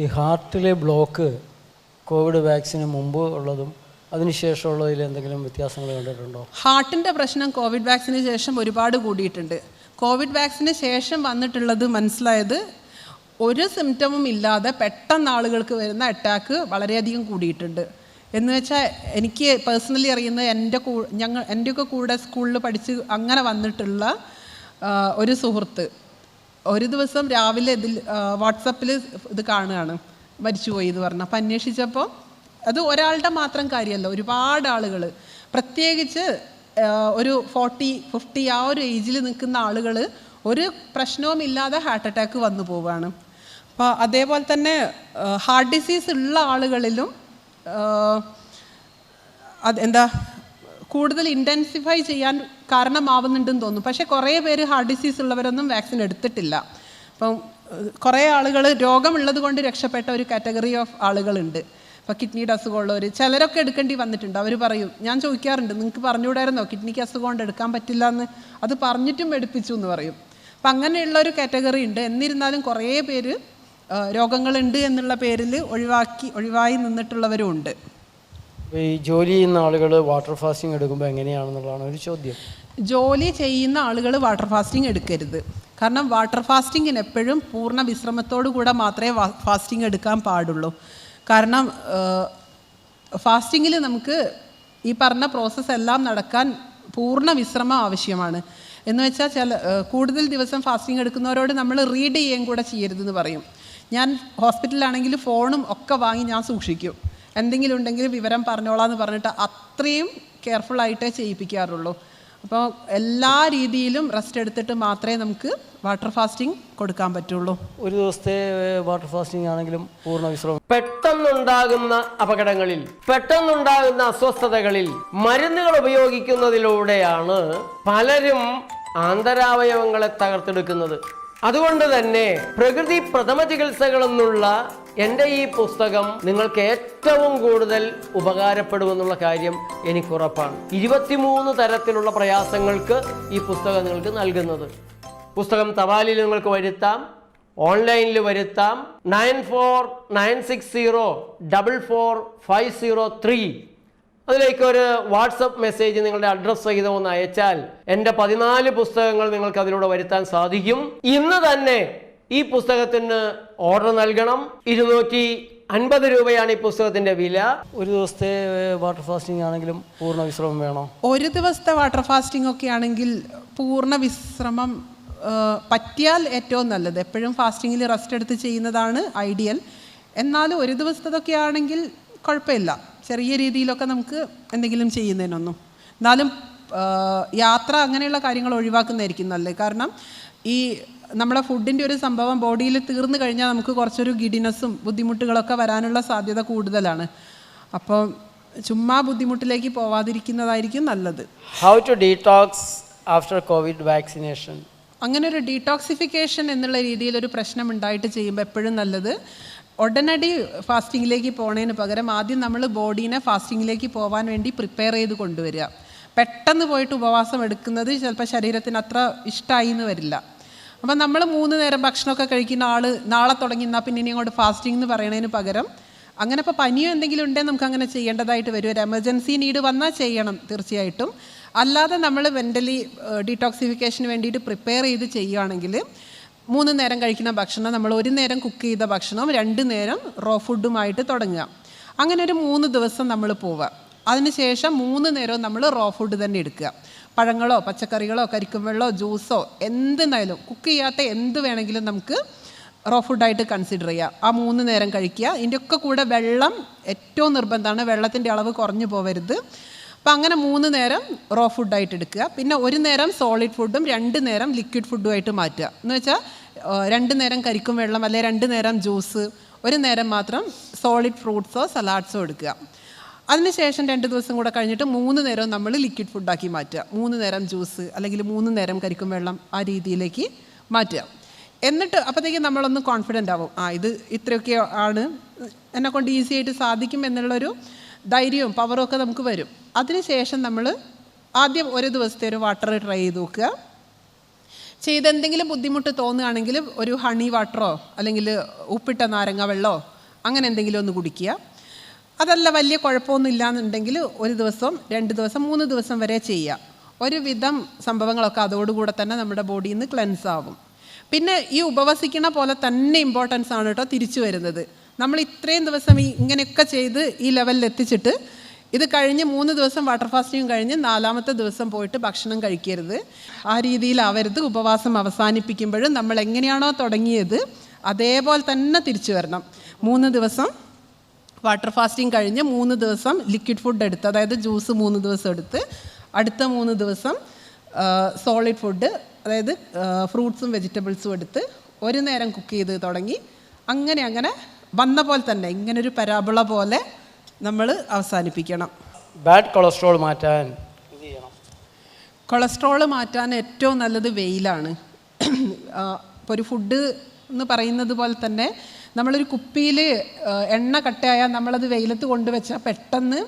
ഈ ഹാർട്ടിലെ block Covid വാക്സിന് മുമ്പ് ഉള്ളതും അതിനുശേഷമുള്ളതിൽ എന്തെങ്കിലും വ്യത്യാസങ്ങൾ കണ്ടിട്ടുണ്ടോ? ഹാർട്ടിന്റെ പ്രശ്നം കോവിഡ് വാക്സിന് ശേഷം ഒരുപാട് കൂടിയിട്ടുണ്ട്. കോവിഡ് വാക്സിന് ശേഷം വന്നിട്ടുള്ളത് മനസ്സിലായത് ഒരു സിംറ്റമും ഇല്ലാതെ പെട്ടെന്ന് ആളുകൾക്ക് വരുന്ന അറ്റാക്ക് വളരെയധികം കൂടിയിട്ടുണ്ട്. എന്ന് വെച്ചാൽ എനിക്ക് പേഴ്സണലി അറിയുന്നത് എന്റെ കൂ ഞങ്ങൾ എന്റെയൊക്കെ കൂടെ സ്കൂളിൽ പഠിച്ച് അങ്ങനെ വന്നിട്ടുള്ള ഒരു സുഹൃത്ത്. ഒരു ദിവസം രാവിലെ ഇതിൽ വാട്സപ്പിൽ ഇത് കാണുകയാണ്. മരിച്ചുപോയി എന്ന് പറഞ്ഞു. അപ്പം അന്വേഷിച്ചപ്പോൾ അത് ഒരാളുടെ മാത്രം കാര്യമല്ല ഒരുപാട് ആളുകൾ പ്രത്യേകിച്ച് ഒരു ഫോർട്ടി ഫിഫ്റ്റി ആ ഒരു ഏജിൽ നിൽക്കുന്ന ആളുകൾ ഒരു പ്രശ്നവുമില്ലാതെ ഹാർട്ട് അറ്റാക്ക് വന്നു പോവുകയാണ്. അപ്പോൾ അതേപോലെ തന്നെ ഹാർട്ട് ഡിസീസ് ഉള്ള ആളുകളിലും അത് എന്താ കൂടുതൽ ഇന്റൻസിഫൈ ചെയ്യാൻ കാരണമാവുന്നുണ്ടെന്ന് തോന്നുന്നു. പക്ഷേ കുറേ പേര് ഹാർട്ട് ഡിസീസ് ഉള്ളവരൊന്നും വാക്സിൻ എടുത്തിട്ടില്ല. അപ്പം കുറേ ആളുകൾ രോഗമുള്ളത് കൊണ്ട് രക്ഷപ്പെട്ട ഒരു കാറ്റഗറി ഓഫ് ആളുകളുണ്ട്. ഇപ്പോൾ കിഡ്നിയുടെ അസുഖമുള്ളവർ ചിലരൊക്കെ എടുക്കേണ്ടി വന്നിട്ടുണ്ട്. അവർ പറയും ഞാൻ ചോദിക്കാറുണ്ട് നിങ്ങൾക്ക് പറഞ്ഞുകൂടായിരുന്നോ? കിഡ്നിക്ക് അസുഖം കൊണ്ട് എടുക്കാൻ പറ്റില്ല എന്ന് അത് പറഞ്ഞിട്ടും എടുപ്പിച്ചു എന്ന് പറയും. അപ്പം അങ്ങനെയുള്ള ഒരു കാറ്റഗറി ഉണ്ട്. എന്നിരുന്നാലും കുറേ പേര് രോഗങ്ങളുണ്ട് എന്നുള്ള പേരിൽ ഒഴിവാക്കി ഒഴിവായി നിന്നിട്ടുള്ളവരും ഉണ്ട്. ഈ ജോലി ചെയ്യുന്ന ആളുകൾ വാട്ടർ ഫാസ്റ്റിംഗ് എടുക്കുമ്പോൾ എങ്ങനെയാണെന്നുള്ളതാണ് ഒരു ചോദ്യം. ജോലി ചെയ്യുന്ന ആളുകൾ വാട്ടർ ഫാസ്റ്റിംഗ് എടുക്കരുത്. കാരണം വാട്ടർ ഫാസ്റ്റിങ്ങിന് എപ്പോഴും പൂർണ വിശ്രമത്തോടു കൂടെ മാത്രമേ ഫാസ്റ്റിംഗ് എടുക്കാൻ പാടുള്ളൂ. കാരണം ഫാസ്റ്റിങ്ങിൽ നമുക്ക് ഈ പറഞ്ഞ പ്രോസസ്സ് എല്ലാം നടക്കാൻ പൂർണ വിശ്രമം ആവശ്യമാണ്. എന്ന് വെച്ചാൽ ചില കൂടുതൽ ദിവസം ഫാസ്റ്റിംഗ് എടുക്കുന്നവരോട് നമ്മൾ റീഡ് ചെയ്യുകയും കൂടെ ചെയ്യരുതെന്ന് പറയും. ഞാൻ ഹോസ്പിറ്റലിലാണെങ്കിൽ ഫോണും ഒക്കെ വാങ്ങി ഞാൻ സൂക്ഷിക്കും. എന്തെങ്കിലും ഉണ്ടെങ്കിൽ വിവരം പറഞ്ഞോളാം എന്ന് പറഞ്ഞിട്ട് അത്രയും കെയർഫുള്ളായിട്ടേ ചെയ്യിപ്പിക്കാറുള്ളൂ. അപ്പോൾ എല്ലാ രീതിയിലും റെസ്റ്റ് എടുത്തിട്ട് മാത്രമേ നമുക്ക് വാട്ടർ ഫാസ്റ്റിംഗ് കൊടുക്കാൻ പറ്റുള്ളൂ. ഒരു ദിവസത്തെ വാട്ടർ ഫാസ്റ്റിംഗ് ആണെങ്കിലും പൂർണ വിശ്രമം. പെട്ടെന്നുണ്ടാകുന്ന അപകടങ്ങളിൽ പെട്ടെന്നുണ്ടാകുന്ന അസ്വസ്ഥതകളിൽ മരുന്നുകൾ ഉപയോഗിക്കുന്നതിലൂടെയാണ് പലരും ആന്തരാവയവങ്ങളെ തകർത്തെടുക്കുന്നത്. അതുകൊണ്ട് തന്നെ പ്രകൃതി പ്രഥമ ചികിത്സകൾ എന്നുള്ള എന്റെ ഈ പുസ്തകം നിങ്ങൾക്ക് ഏറ്റവും കൂടുതൽ ഉപകാരപ്പെടുമെന്നുള്ള കാര്യം എനിക്കുറപ്പാണ് ഇരുപത്തിമൂന്ന് തരത്തിലുള്ള പ്രയാസങ്ങൾക്ക് ഈ പുസ്തകം നിങ്ങൾക്ക് നൽകുന്നത്. പുസ്തകം തപാലിൽ നിങ്ങൾക്ക് വരുത്താം ഓൺലൈനിൽ വരുത്താം nine four nine six zero double four five zero three അതിലേക്ക് ഒരു വാട്സപ്പ് മെസ്സേജ് നിങ്ങളുടെ അഡ്രസ്സ് സഹിതം ഒന്ന് അയച്ചാൽ എന്റെ പതിനാല് പുസ്തകങ്ങൾ നിങ്ങൾക്ക് അതിലൂടെ വരുത്താൻ സാധിക്കും. ഇന്ന് തന്നെ ഈ പുസ്തകത്തിന് ഓർഡർ നൽകണം. ഇരുന്നൂറ്റി അൻപത് രൂപയാണ് ഈ പുസ്തകത്തിന്റെ വില. ഒരു ദിവസത്തെ വാട്ടർ ഫാസ്റ്റിംഗ് ആണെങ്കിലും പൂർണ വിശ്രമം വേണോ. ഒരു ദിവസത്തെ വാട്ടർ ഫാസ്റ്റിംഗ് ഒക്കെ ആണെങ്കിൽ പൂർണ വിശ്രമം പറ്റിയാൽ ഏറ്റവും നല്ലത്. എപ്പോഴും ഫാസ്റ്റിങ്ങിൽ റെസ്റ്റ് എടുത്ത് ചെയ്യുന്നതാണ് ഐഡിയൽ. എന്നാലും ഒരു ദിവസത്തതൊക്കെ ആണെങ്കിൽ കുഴപ്പമില്ല. ചെറിയ രീതിയിലൊക്കെ നമുക്ക് എന്തെങ്കിലും ചെയ്യുന്നതിനൊന്നും. എന്നാലും യാത്ര അങ്ങനെയുള്ള കാര്യങ്ങൾ ഒഴിവാക്കുന്നതായിരിക്കും നല്ലത്. കാരണം ഈ നമ്മളെ ഫുഡിന്റെ ഒരു സംഭവം ബോഡിയിൽ തീർന്നു കഴിഞ്ഞാൽ നമുക്ക് കുറച്ചൊരു ഗിഡിനെസ്സും ബുദ്ധിമുട്ടുകളൊക്കെ വരാനുള്ള സാധ്യത കൂടുതലാണ്. അപ്പോൾ ചുമ്മാ ബുദ്ധിമുട്ടിലേക്ക് പോവാതിരിക്കുന്നതായിരിക്കും നല്ലത്. How to detox after covid vaccination അങ്ങനെ ഒരു ഡീടോക്സിഫിക്കേഷൻ എന്നുള്ള രീതിയിൽ ഒരു പ്രശ്നം ഉണ്ടായിട്ട് ചെയ്യുമ്പോൾ എപ്പോഴും നല്ലത്. ഉടനടി ഫാസ്റ്റിങ്ങിലേക്ക് പോണതിന് പകരം ആദ്യം നമ്മൾ ബോഡീനെ ഫാസ്റ്റിങ്ങിലേക്ക് പോകാൻ വേണ്ടി പ്രിപ്പയർ ചെയ്ത് കൊണ്ടുവരിക. പെട്ടെന്ന് പോയിട്ട് ഉപവാസം എടുക്കുന്നത് ചിലപ്പോൾ ശരീരത്തിന് അത്ര ഇഷ്ടമായി എന്ന് വരില്ല. അപ്പം നമ്മൾ മൂന്ന് നേരം ഭക്ഷണമൊക്കെ കഴിക്കുന്ന ആൾ നാളെ തുടങ്ങി എന്നാൽ പിന്നെ ഇനി അങ്ങോട്ട് ഫാസ്റ്റിംഗ് എന്ന് പറയണതിന് പകരം അങ്ങനെ ഇപ്പോൾ പനിയോ എന്തെങ്കിലും ഉണ്ടെങ്കിൽ നമുക്ക് അങ്ങനെ ചെയ്യേണ്ടതായിട്ട് വരും. ഒരു എമർജൻസി നീഡ് വന്നാൽ ചെയ്യണം തീർച്ചയായിട്ടും. അല്ലാതെ നമ്മൾ മെന്റലി ഡീടോക്സിഫിക്കേഷന് വേണ്ടിയിട്ട് പ്രിപ്പയർ ചെയ്ത് ചെയ്യുകയാണെങ്കിൽ മൂന്ന് നേരം കഴിക്കുന്ന ഭക്ഷണം നമ്മൾ ഒരു നേരം കുക്ക് ചെയ്ത ഭക്ഷണം രണ്ട് നേരം റോ ഫുഡുമായിട്ട് തുടങ്ങുക. അങ്ങനെ ഒരു മൂന്ന് ദിവസം നമ്മൾ പോവുക. അതിനുശേഷം മൂന്ന് നേരവും നമ്മൾ റോ ഫുഡ് തന്നെ എടുക്കുക. പഴങ്ങളോ പച്ചക്കറികളോ കരിക്കും വെള്ളമോ ജ്യൂസോ എന്തെന്നായാലും കുക്ക് ചെയ്യാത്ത എന്ത് വേണമെങ്കിലും നമുക്ക് റോ ഫുഡായിട്ട് കൺസിഡർ ചെയ്യുക ആ മൂന്ന് നേരം കഴിക്കുക. ഇതിന്റെ ഒക്കെ കൂടെ വെള്ളം ഏറ്റവും നിർബന്ധമാണ്. വെള്ളത്തിന്റെ അളവ് കുറഞ്ഞു പോവരുത്. അപ്പം അങ്ങനെ മൂന്ന് നേരം റോ ഫുഡായിട്ട് എടുക്കുക. പിന്നെ ഒരു നേരം സോളിഡ് ഫുഡും രണ്ട് നേരം ലിക്വിഡ് ഫുഡുമായിട്ട് മാറ്റുക. എന്ന് വെച്ചാൽ രണ്ട് നേരം കരിക്കും വെള്ളം അല്ലെങ്കിൽ രണ്ട് നേരം ജ്യൂസ് ഒരു നേരം മാത്രം സോളിഡ് ഫ്രൂട്ട്സോ സലാഡ്സോ എടുക്കുക. അതിനുശേഷം രണ്ട് ദിവസം കൂടെ കഴിഞ്ഞിട്ട് മൂന്ന് നേരം നമ്മൾ ലിക്വിഡ് ഫുഡാക്കി മാറ്റുക. മൂന്ന് നേരം ജ്യൂസ് അല്ലെങ്കിൽ മൂന്ന് നേരം കരിക്കും വെള്ളം ആ രീതിയിലേക്ക് മാറ്റുക. എന്നിട്ട് അപ്പോഴത്തേക്കും നമ്മളൊന്ന് കോൺഫിഡന്റ് ആവും. ആ ഇത് ഇത്രയൊക്കെ ആണ്. എന്നെ കൊണ്ട് ഈസി ആയിട്ട് സാധിക്കും എന്നുള്ളൊരു ധൈര്യവും പവറും ഒക്കെ നമുക്ക് വരും. അതിനുശേഷം നമ്മൾ ആദ്യം ഒരു ദിവസത്തെ ഒരു വാട്ടർ ട്രൈ ചെയ്ത് നോക്കുക. ചെയ്ത് എന്തെങ്കിലും ബുദ്ധിമുട്ട് തോന്നുകയാണെങ്കിൽ ഒരു ഹണി വാട്ടറോ അല്ലെങ്കിൽ ഉപ്പിട്ട നാരങ്ങ വെള്ളമോ അങ്ങനെ എന്തെങ്കിലും ഒന്ന് കുടിക്കുക. അതല്ല വലിയ കുഴപ്പമൊന്നും ഇല്ലാന്നുണ്ടെങ്കിൽ ഒരു ദിവസം രണ്ട് ദിവസം മൂന്ന് ദിവസം വരെ ചെയ്യുക. ഒരുവിധം സംഭവങ്ങളൊക്കെ അതോടുകൂടെ തന്നെ നമ്മുടെ ബോഡിയിൽ നിന്ന് ക്ലെൻസ് ആവും. പിന്നെ ഈ ഉപവസിക്കണ പോലെ തന്നെ ഇമ്പോർട്ടൻസ് ആണ് കേട്ടോ തിരിച്ചു വരുന്നത്. നമ്മൾ ഇത്രയും ദിവസം ഇങ്ങനെയൊക്കെ ചെയ്ത് ഈ ലെവലിൽ എത്തിച്ചിട്ട് ഇത് കഴിഞ്ഞ് മൂന്ന് ദിവസം വാട്ടർ ഫാസ്റ്റിംഗ് കഴിഞ്ഞ് നാലാമത്തെ ദിവസം പോയിട്ട് ഭക്ഷണം കഴിക്കരുത്. ആ രീതിയിൽ രീതിയിലാവരുത്. ഉപവാസം അവസാനിപ്പിക്കുമ്പോഴും നമ്മൾ എങ്ങനെയാണോ തുടങ്ങിയത് അതേപോലെ തന്നെ തിരിച്ചു വരണം. മൂന്ന് ദിവസം വാട്ടർ ഫാസ്റ്റിംഗ് കഴിഞ്ഞ് മൂന്ന് ദിവസം ലിക്വിഡ് ഫുഡ് എടുത്ത് അതായത് ജ്യൂസ് മൂന്ന് ദിവസം എടുത്ത് അടുത്ത മൂന്ന് ദിവസം സോളിഡ് ഫുഡ് അതായത് ഫ്രൂട്ട്സും വെജിറ്റബിൾസും എടുത്ത് ഒരു നേരം കുക്ക് ചെയ്ത് തുടങ്ങി. അങ്ങനെ അങ്ങനെ വന്ന പോലെ തന്നെ ഇങ്ങനൊരു പരാബിള പോലെ നമ്മൾ അവസാനിപ്പിക്കണം. ബാഡ് കൊളസ്ട്രോൾ മാറ്റാൻ കൊളസ്ട്രോൾ മാറ്റാൻ ഏറ്റവും നല്ലത് വെയിലാണ്. ഇപ്പോൾ ഒരു ഫുഡ് എന്ന് പറയുന്നത് പോലെ തന്നെ നമ്മളൊരു കുപ്പിയിൽ എണ്ണ കട്ടയായാൽ നമ്മളത് വെയിലത്ത് കൊണ്ടുവച്ചാൽ പെട്ടെന്ന്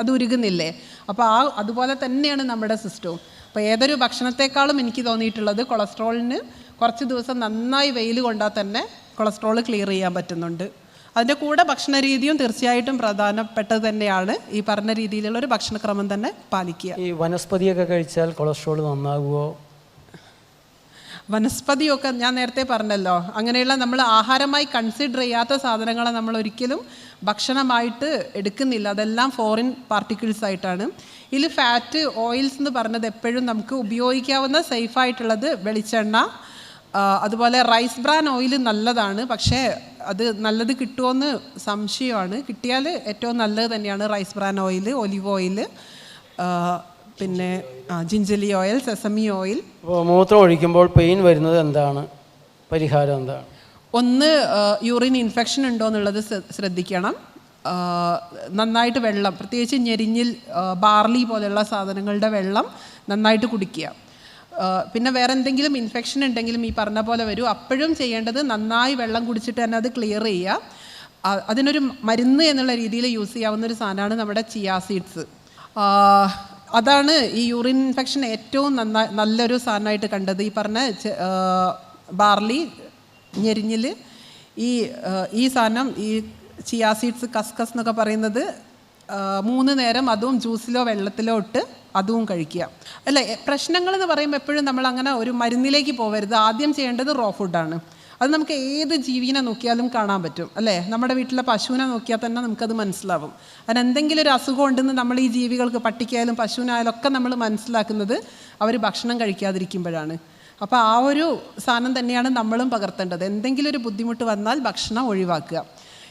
അത് ഉരുകുന്നില്ലേ? അപ്പോൾ ആ അതുപോലെ തന്നെയാണ് നമ്മുടെ സിസ്റ്റവും അപ്പോൾ ഏതൊരു ഭക്ഷണത്തെക്കാളും എനിക്ക് തോന്നിയിട്ടുള്ളത് കൊളസ്ട്രോളിന് കുറച്ച് ദിവസം നന്നായി വെയിൽ കൊണ്ടാൽ തന്നെ കൊളസ്ട്രോൾ ക്ലിയർ ചെയ്യാൻ പറ്റുന്നുണ്ട്. അതിന്റെ കൂടെ ഭക്ഷണ രീതിയും തീർച്ചയായിട്ടും പ്രധാനപ്പെട്ടത് തന്നെയാണ്. ഈ പറഞ്ഞ രീതിയിലുള്ള ഒരു ഭക്ഷണക്രമം തന്നെ പാലിക്കുക. ഈ വനസ്പതിയൊക്കെ കഴിച്ചാൽ കൊളസ്ട്രോൾ നന്നാകുമോ വനസ്പതിയൊക്കെ ഞാൻ നേരത്തെ പറഞ്ഞല്ലോ. അങ്ങനെയുള്ള നമ്മൾ ആഹാരമായി കൺസിഡർ ചെയ്യാത്ത സാധനങ്ങളെ നമ്മൾ ഒരിക്കലും ഭക്ഷണമായിട്ട് എടുക്കുന്നില്ല. അതെല്ലാം ഫോറിൻ പാർട്ടിക്കിൾസ് ആയിട്ടാണ്. ഇതിൽ ഫാറ്റ് ഓയിൽസ് എന്ന് പറഞ്ഞത് എപ്പോഴും നമുക്ക് ഉപയോഗിക്കാവുന്ന സേഫായിട്ടുള്ളത് വെളിച്ചെണ്ണ അതുപോലെ റൈസ് ബ്രാൻ ഓയിൽ നല്ലതാണ്. പക്ഷേ അത് നല്ലത് കിട്ടുമോയെന്ന് സംശയമാണ്. കിട്ടിയാൽ ഏറ്റവും നല്ലത് തന്നെയാണ് rice bran oil olive oil പിന്നെ ജിഞ്ചലി ഓയിൽ സെസമി ഓയിൽ അപ്പോൾ മൂത്രം ഒഴിക്കുമ്പോൾ പെയിൻ വരുന്നത് എന്താണ്? പരിഹാരം എന്താണ്? ഒന്ന് യൂറിൻ ഇൻഫെക്ഷൻ ഉണ്ടോ എന്നുള്ളത് ശ്രദ്ധിക്കണം. നന്നായിട്ട് വെള്ളം പ്രത്യേകിച്ച് ഞെരിഞ്ഞിൽ ബാർലി പോലെയുള്ള സാധനങ്ങളുടെ വെള്ളം നന്നായിട്ട് കുടിക്കുക. പിന്നെ വേറെ എന്തെങ്കിലും ഇൻഫെക്ഷൻ ഉണ്ടെങ്കിലും ഈ പറഞ്ഞ പോലെ വരും. അപ്പോഴും ചെയ്യേണ്ടത് നന്നായി വെള്ളം കുടിച്ചിട്ട് തന്നെ അത് ക്ലിയർ ചെയ്യുക. അതിനൊരു മരുന്ന് എന്നുള്ള രീതിയിൽ യൂസ് ചെയ്യാവുന്ന ഒരു സാധനമാണ് നമ്മുടെ ചിയാ സീഡ്സ് അതാണ് ഈ യൂറിൻ ഇൻഫെക്ഷൻ ഏറ്റവും നന്നായി നല്ലൊരു സാധനമായിട്ട് കണ്ടത്. ഈ പറഞ്ഞ ബാർലി ഞെരിഞ്ഞിൽ ഈ ഈ സാധനം ഈ ചിയാ സീഡ്സ് കസ്കസ് എന്നൊക്കെ പറയുന്നത് മൂന്ന് നേരം അതും ജ്യൂസിലോ വെള്ളത്തിലോ ഇട്ട് അതും കഴിക്കുക. അല്ല പ്രശ്നങ്ങൾ എന്ന് പറയുമ്പോൾ എപ്പോഴും നമ്മൾ അങ്ങനെ ഒരു മരുന്നിലേക്ക് പോകരുത് ആദ്യം ചെയ്യേണ്ടത് റോ ഫുഡാണ് അത് നമുക്ക് ഏത് ജീവിനെ നോക്കിയാലും കാണാൻ പറ്റും അല്ലേ? നമ്മുടെ വീട്ടിലെ പശുവിനെ നോക്കിയാൽ തന്നെ നമുക്കത് മനസ്സിലാവും. അതിന് എന്തെങ്കിലും ഒരു അസുഖം ഉണ്ടെന്ന് നമ്മൾ ഈ ജീവികൾക്ക് പട്ടിക്കായാലും പശുവിനായാലും ഒക്കെ നമ്മൾ മനസ്സിലാക്കുന്നത് അവർ ഭക്ഷണം കഴിക്കാതിരിക്കുമ്പോഴാണ്. അപ്പോൾ ആ ഒരു സാധനം തന്നെയാണ് നമ്മളും പകർത്തേണ്ടത്. എന്തെങ്കിലും ഒരു ബുദ്ധിമുട്ട് വന്നാൽ ഭക്ഷണം ഒഴിവാക്കുക.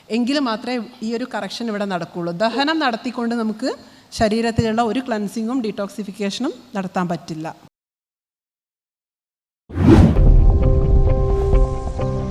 എങ്കിൽ മാത്രമേ ഈ ഒരു കറക്ഷൻ ഇവിടെ നടക്കുകയുള്ളൂ ദഹനം നടത്തിക്കൊണ്ട് നമുക്ക് ശരീരത്തിലുള്ള ഒരു ക്ലൻസിങ്ങും ഡീടോക്സിഫിക്കേഷനും നടത്താൻ പറ്റില്ല.